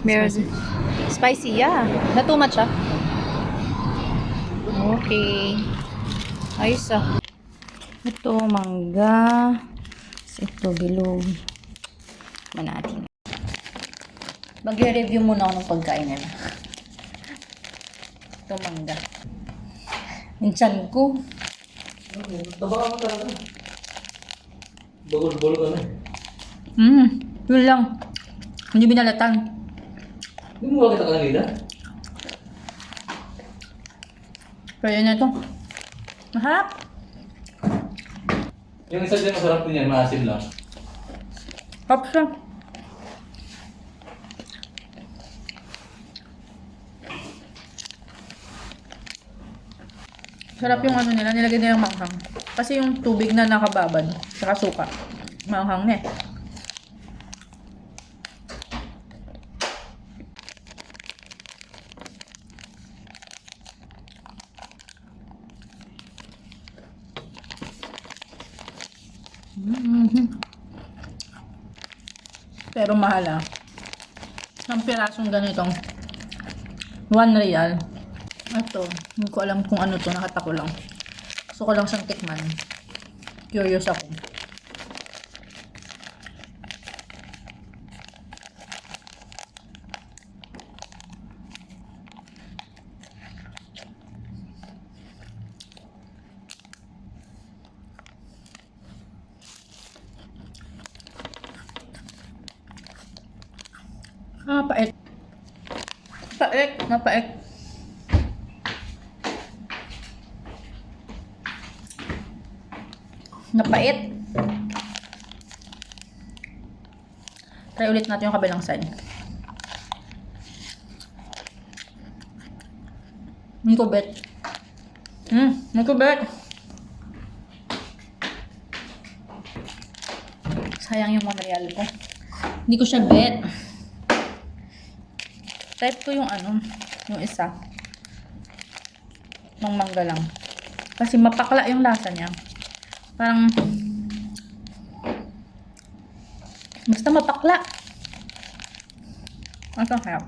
Meron. Spicy, yeah. Na too much, ah. Okay. Ayos, ah. Ito, mangga. Ito, bilog. Man natin. Mag-review muna ako ng pagkain nila. Ito, mangga. Tiyan ko. Taba ka talaga. Bagol-bol ka na. Hmm, yun lang. Hindi binalatan. Hindi mo ba kita? Pero yun na ito. Masarap. Yung isa dyan masarap din yan, maasim lang. Sarap siya. Sarap yung ano nila, nilagay nilang manghang. Kasi yung tubig na nakababad, saka suka. Manghang na eh. Mhm. Pero mahal ah. Ang pirasong ganitong 1 real. Ito, hindi ko alam kung ano to, nakatako lang. Gusto ko lang siyang tikman. Curious ako. Ah, pait. Pait, napait. Napait. Try ulit natin yung kabilang side. Hindi ko bet. Hmm, hindi ko bet. Sayang yung material ko. Hindi ko siya bet. Type ko yung ano, yung isa. Nung mangga lang. Kasi mapakla yung lasa niya. Parang basta mapakla. Ang sarap.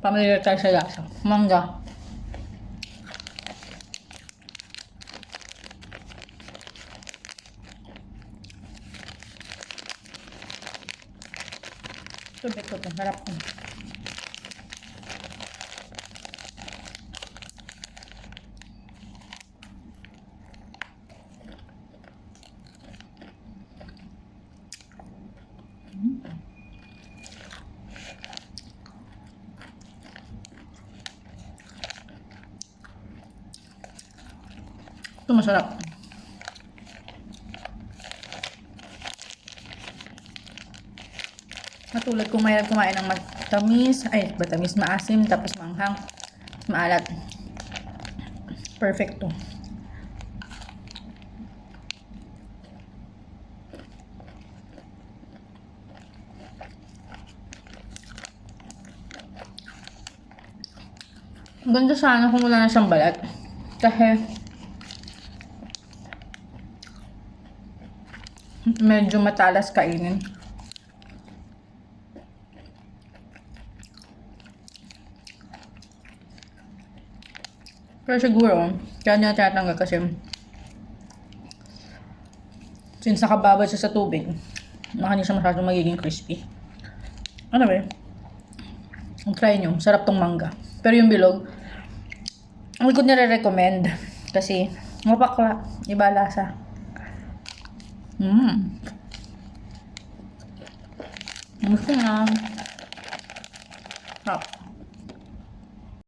Familiar tayo sa lasa. Mangga. Tubig ko to. Harap ko. Ito masarap. Matulad kung mayroon kumain ng matamis, ay, matamis, maasim, tapos manghang, maalat. Perfect to. Ganda sana kung wala na siyang balat. Kasi medyo matalas kainin. Pero siguro, kaya niya tinatanggal kasi since nakababad siya sa tubig, baka hindi siya masyadong magiging crispy. Ano ba Ang try nyo, sarap tong mangga. Pero yung bilog, hindi ko nire-recommend kasi mapakla, iba lasa. Mmm. Gusto na. Sarap.